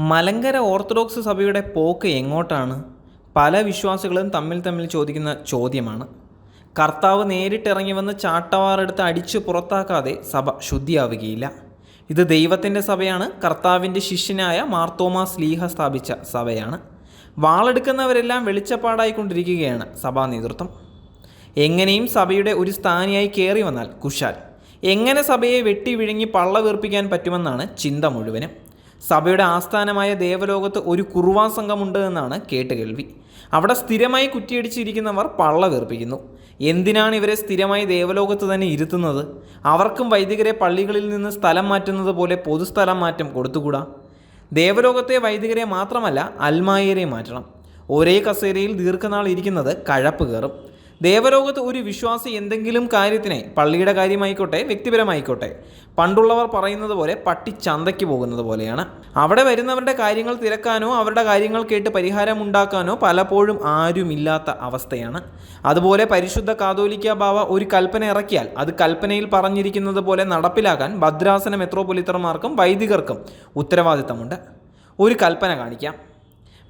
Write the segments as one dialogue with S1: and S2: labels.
S1: Malankara orthodox സഭയുടെ പോക്ക് എങ്ങോട്ടാണ്? പല വിശ്വാസികളും തമ്മിൽ തമ്മിൽ ചോദിക്കുന്ന ചോദ്യമാണ്. കർത്താവ് നേരിട്ടിറങ്ങി വന്ന് ചാട്ടവാറെടുത്ത് അടിച്ച് പുറത്താക്കാതെ സഭ ശുദ്ധിയാവുകയില്ല. ഇത് ദൈവത്തിന്റെ സഭയാണ് കർത്താവിന്റെ ശിഷ്യനായ മാർത്തോമാ സ്ലീഹ സ്ഥാപിച്ച സഭയാണ്. വാളെടുക്കുന്നവരെല്ലാം വെളിച്ചപ്പാടായിക്കൊണ്ടിരിക്കുകയാണ് സഭാ നേതൃത്വം. എങ്ങനെയും സഭയുടെ ഒരു സ്ഥാനിയായി കയറി വന്നാൽ കുശാൽ. എങ്ങനെ സഭയെ വെട്ടി വിഴുങ്ങി പള്ള വീർപ്പിക്കാൻ പറ്റുമെന്നാണ് ചിന്ത മുഴുവനും. സഭയുടെ ആസ്ഥാനമായ ദേവലോകത്ത് ഒരു കുറുവാ സംഘമുണ്ട് എന്നാണ് കേട്ടുകേൾവി അവിടെ സ്ഥിരമായി കുറ്റിയടിച്ചിരിക്കുന്നവർ പള്ള വീർപ്പിക്കുന്നു. എന്തിനാണ് ഇവരെ സ്ഥിരമായി ദേവലോകത്ത് തന്നെ ഇരുത്തുന്നത്? അവർക്കും വൈദികരെ പള്ളികളിൽ നിന്ന് സ്ഥലം മാറ്റുന്നത് പോലെ പൊതുസ്ഥലം മാറ്റം കൊടുത്തുകൂടാ? ദേവലോകത്തെ വൈദികരെ മാത്രമല്ല അൽമായരെ മാറ്റണം. ഒരേ കസേരയിൽ ദീർഘനാൾ ഇരിക്കുന്നത് കഴപ്പ് കയറും. ദേവലോകത്ത് ഒരു വിശ്വാസി എന്തെങ്കിലും കാര്യത്തിനെ പള്ളിയുടെ കാര്യമായിക്കോട്ടെ വ്യക്തിപരമായിക്കോട്ടെ പണ്ടുള്ളവർ പറയുന്നത് പോലെ പട്ടി ചന്തയ്ക്ക് പോകുന്നത് പോലെയാണ്. അവിടെ വരുന്നവരുടെ കാര്യങ്ങൾ തിരക്കാനോ അവരുടെ കാര്യങ്ങൾ കേട്ട് പരിഹാരം ഉണ്ടാക്കാനോ പലപ്പോഴും ആരുമില്ലാത്ത അവസ്ഥയാണ്. അതുപോലെ പരിശുദ്ധ കാതോലിക്ക ബാവ ഒരു കൽപ്പന ഇറക്കിയാൽ അത് കൽപ്പനയിൽ പറഞ്ഞിരിക്കുന്നത് പോലെ നടപ്പിലാക്കാൻ ഭദ്രാസന മെത്രോപൊലിത്തർമാർക്കും വൈദികർക്കും ഉത്തരവാദിത്തമുണ്ട്. ഒരു കൽപ്പന കാണിക്കാം.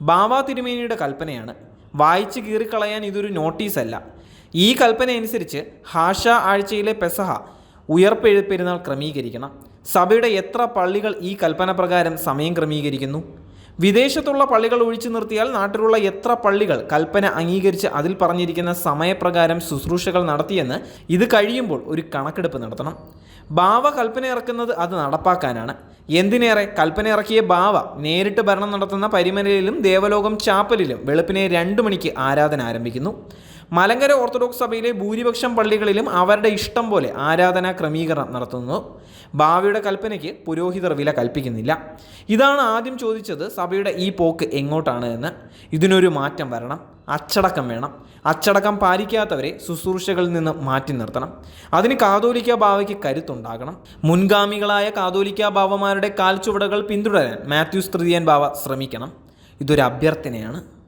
S1: ബാവ തിരുമേനിയുടെ കൽപ്പനയാണ്. വായിച്ച് കീറിക്കളയാൻ ഇതൊരു നോട്ടീസല്ല. ഈ കൽപ്പന അനുസരിച്ച് ഹാഷ ആഴ്ചയിലെ പെസഹ ഉയർപ്പെഴുപ്പെരുന്നാൾ ക്രമീകരിക്കണം. സഭയുടെ എത്ര പള്ളികൾ ഈ കൽപ്പന പ്രകാരം സമയം ക്രമീകരിക്കുന്നു? വിദേശത്തുള്ള പള്ളികൾ ഒഴിച്ചു നിർത്തിയാൽ നാട്ടിലുള്ള എത്ര പള്ളികൾ കൽപ്പന അംഗീകരിച്ച് അതിൽ പറഞ്ഞിരിക്കുന്ന സമയപ്രകാരം ശുശ്രൂഷകൾ നടത്തിയെന്ന് ഇത് കഴിയുമ്പോൾ ഒരു കണക്കെടുപ്പ് നടത്തണം. ബാവ കൽപ്പന ഇറക്കുന്നത് അത് നടപ്പാക്കാനാണ്. എന്തിനേറെ? കൽപ്പന ഇറക്കിയ ബാവ നേരിട്ട് ഭരണം നടത്തുന്ന പരിമലയിലും ദേവലോകം ചാപ്പലിലും വെളുപ്പിനെ രണ്ട് മണിക്ക് ആരാധന ആരംഭിക്കുന്നു. മലങ്കര ഓർത്തഡോക്സ് സഭയിലെ ഭൂരിപക്ഷം പള്ളികളിലും അവരുടെ ഇഷ്ടം പോലെ ആരാധനാ ക്രമീകരണം നടത്തുന്നു. ഭാവിയുടെ കൽപ്പനയ്ക്ക് പുരോഹിതർ വില കൽപ്പിക്കുന്നില്ല. ഇതാണ് ആദ്യം ചോദിച്ചത് സഭയുടെ ഈ പോക്ക് എങ്ങോട്ടാണ് എന്ന്. ഇതിനൊരു മാറ്റം വരണം. അച്ചടക്കം വേണം. അച്ചടക്കം പാലിക്കാത്തവരെ ശുശ്രൂഷകളിൽ നിന്ന് മാറ്റി നിർത്തണം. അതിന് കാതോലിക്ക ബാവയ്ക്ക് കരുത്തുണ്ടാകണം. മുൻഗാമികളായ കാതോലിക്ക ബാവമാരുടെ ചുവടകൾ പിന്തുടരാൻ മാത്യൂസ് തൃതീയൻ ബാവ ശ്രമിക്കണം. ഇതൊരു അഭ്യർത്ഥനയാണ്.